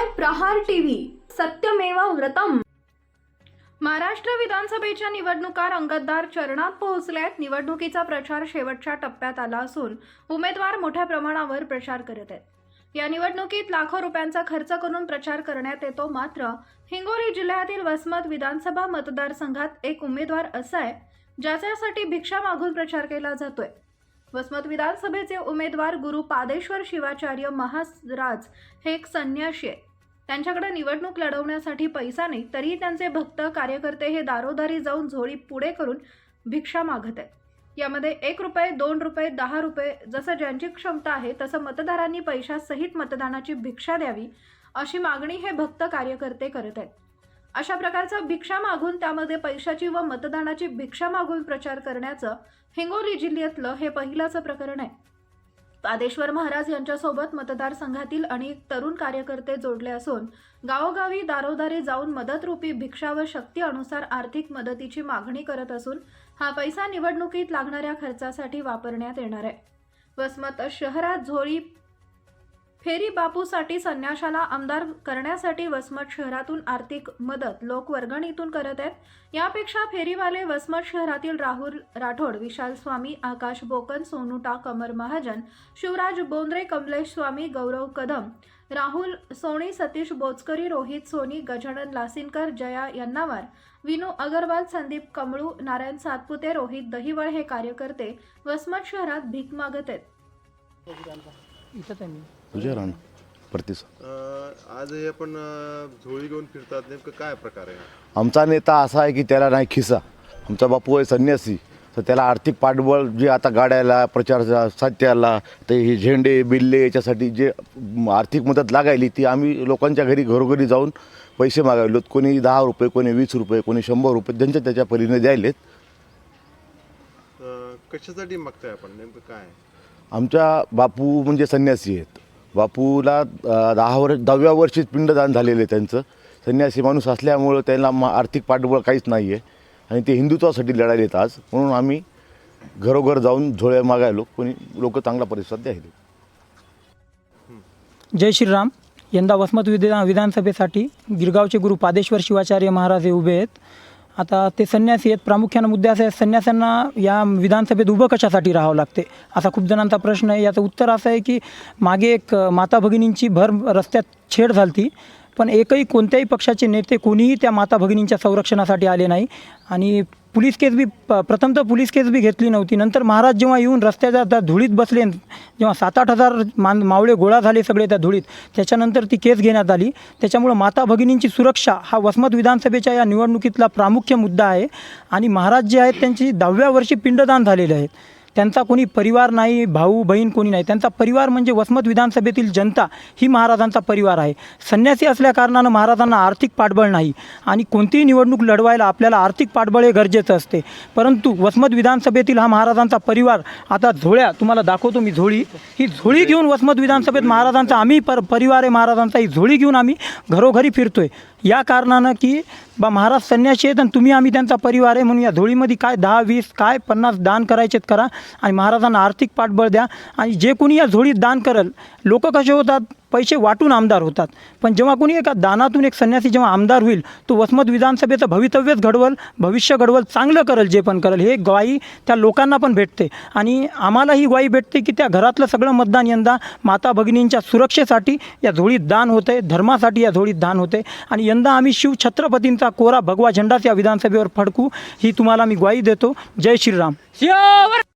पाहताय प्रहार टीव्ही. सत्यमेवा व्रतम. महाराष्ट्र विधानसभेच्या निवडणुका रंगतदार चरणात पोहोचल्यात. निवडणुकीचा प्रचार शेवटच्या टप्प्यात आला असून उमेदवार मोठ्या प्रमाणावर प्रचार करत आहेत. या निवडणुकीत लाखो रुपयांचा खर्च करून प्रचार करण्यात येतो. मात्र हिंगोली जिल्ह्यातील वसमत विधानसभा मतदारसंघात एक उमेदवार असा आहे ज्याच्यासाठी भिक्षा मागून प्रचार केला जातोय. वसमत विधानसभेचे उमेदवार गुरु पादेश्वर शिवाचार्य महाराज हे एक संन्याशी आहे त्यांच्याकडे निवडणूक लढवण्यासाठी पैसा नाही तरीही त्यांचे भक्त कार्यकर्ते हे दारोदारी जाऊन झोळी पुढे करून भिक्षा मागत आहेत. यामध्ये एक रुपये दोन रुपये दहा रुपये जसं ज्यांची क्षमता आहे तसं मतदारांनी पैशासहित मतदानाची भिक्षा द्यावी अशी मागणी हे भक्त कार्यकर्ते करत आहेत. अशा प्रकारचा भिक्षा मागून त्यामध्ये पैशाची व मतदानाची भिक्षा मागून प्रचार करण्याचं हिंगोली जिल्ह्यातलं हे पहिलंच प्रकरण आहे. पादेश्वर महाराज यांच्यासोबत मतदारसंघातील अनेक तरुण कार्यकर्ते जोडले असून गावोगावी दारोदारी जाऊन मदतरूपी भिक्षा व शक्ती अनुसार आर्थिक मदतीची मागणी करत असून हा पैसा निवडणुकीत लागणाऱ्या खर्चासाठी वापरण्यात येणार आहे. वसमत शहरात झोळी फेरी बापूसाठी संन्याशाला आमदार करण्यासाठी वसमत शहरातून आर्थिक मदत लोक वर्गणीतून करत आहेत. यापेक्षा फेरीवाले वसमत शहरातील राहुल राठोड विशाल स्वामी आकाश बोकन सोनुटा कमर महाजन शिवराज बोंद्रे कमलेश स्वामी गौरव कदम राहुल सोनी सतीश बोचकरी रोहित सोनी गजानन लासिनकर जया यन्नावार विनू अगरवाल संदीप कमळू नारायण सातपुते रोहित दहिवळ हे कार्यकर्ते वसमत शहरात भीक मागत आहेत. इथंच आहे मी. तुझ्या राहणं प्रतिसाद अं, आज हे आपण अं, झोळी घेऊन फिरतात. नेमकं काय प्रकार आहे? आमचा नेता असा आहे की त्याला नाही खिसा. आमचा बापू आहे संन्यासी. तर त्याला आर्थिक पाठबळ जे आता गाड्याला प्रचार साहित्याला ते हे झेंडे बिल्ले याच्यासाठी जे म, आर्थिक मदत लागायली ती आम्ही लोकांच्या घरी घरोघरी जाऊन पैसे मागायलोत कोणी दहा रुपये कोणी वीस रुपये कोणी शंभर रुपये त्यांच्या त्याच्या परीने द्यायलेत. अं, कशासाठी मागताय आपण? नेमकं काय? आहे? आमच्या बापू म्हणजे संन्यासी आहेत. बापूला दहा वर्ष दहाव्या वर्षीच पिंडदान झालेलं आहे त्यांचं. संन्यासी माणूस असल्यामुळं त्यांना मा आर्थिक पाठबळ काहीच नाही आहे आणि ते हिंदुत्वासाठी लढायला येत आज. म्हणून आम्ही घरोघर जाऊन झोळ्या मागायलो. कोणी लोक चांगला प्रतिसाद द्यायला जय श्रीराम. यंदा वसमत विधान विधानसभेसाठी गिरगावचे गुरु पादेश्वर शिवाचार्य महाराज हे उभे आहेत. आता ते संन्यासी आहेत. प्रामुख्यानं मुद्दे असे आहेत संन्यासांना या विधानसभेत उभं कशासाठी राहावं लागते? असा खूप जणांचा प्रश्न आहे. याचं उत्तर असं आहे की मागे एक माता भगिनींची भर रस्त्यात छेड झाली पण एकही कोणत्याही पक्षाचे नेते कोणीही त्या माता भगिनींच्या संरक्षणासाठी आले नाही. आणि पुलीस केस बी प प्रथम तर पुलिस केस बी घेतली नव्हती. नंतर महाराज जेव्हा येऊन रस्त्याच्या त्या धुळीत बसले जेव्हा सात आठ हजार मान मावळे गोळा झाले सगळे त्या धुळीत त्याच्यानंतर ती केस घेण्यात आली. त्याच्यामुळं माता भगिनींची सुरक्षा हा वसमत विधानसभेच्या या निवडणुकीतला प्रामुख्य मुद्दा आहे. आणि महाराज जे आहेत त्यांची दहाव्या वर्षी पिंडदान झालेले आहेत त्यांचा कोणी परिवार नाही भाऊ बहीण कोणी नाही. त्यांचा परिवार म्हणजे वसमत विधानसभेतील जनता ही महाराजांचा परिवार आहे. संन्यासी असल्याकारणानं महाराजांना आर्थिक पाठबळ नाही आणि कोणतीही निवडणूक लढवायला आपल्याला आर्थिक पाठबळ हे गरजेचं असते. परंतु वसमत विधानसभेतील हा महाराजांचा परिवार आता झोळ्या तुम्हाला दाखवतो मी झोळी. ही झोळी घेऊन वसमत विधानसभेत महाराजांचा आम्ही पर परिवार आहे महाराजांचा ही झोळी घेऊन आम्ही घरोघरी फिरतोय. या कारणानं की बा महाराज संन्यासी आहेत आणि तुम्ही आम्ही त्यांचा परिवार आहे म्हणून या धुळीमध्ये काय दहा वीस काय पन्नास दान करायचेत करा. आणि महाराजांना आर्थिक पाठबळ द्या. आणि जे कोणी या झोळीत दान करेल लोक कसे होतात? पैसे वाटून आमदार होतात. पण जेव्हा कोणी एका दानातून एक संन्यासी जेव्हा आमदार होईल तो वसमत विधानसभेचं भवितव्यच घडवल भविष्य घडवल चांगलं करेल जे पण करेल हे ग्वाही त्या लोकांना पण भेटते. आणि आम्हाला ही ग्वाही भेटते की त्या घरातलं सगळं मतदान यंदा माता भगिनींच्या सुरक्षेसाठी या झोळीत दान होते धर्मासाठी या झोळीत दान होते आणि यंदा आम्ही शिव छत्रपतींचा कोरा भगवा झेंडाच या विधानसभेवर फडकू ही तुम्हाला मी ग्वाही देतो. जय श्रीराम.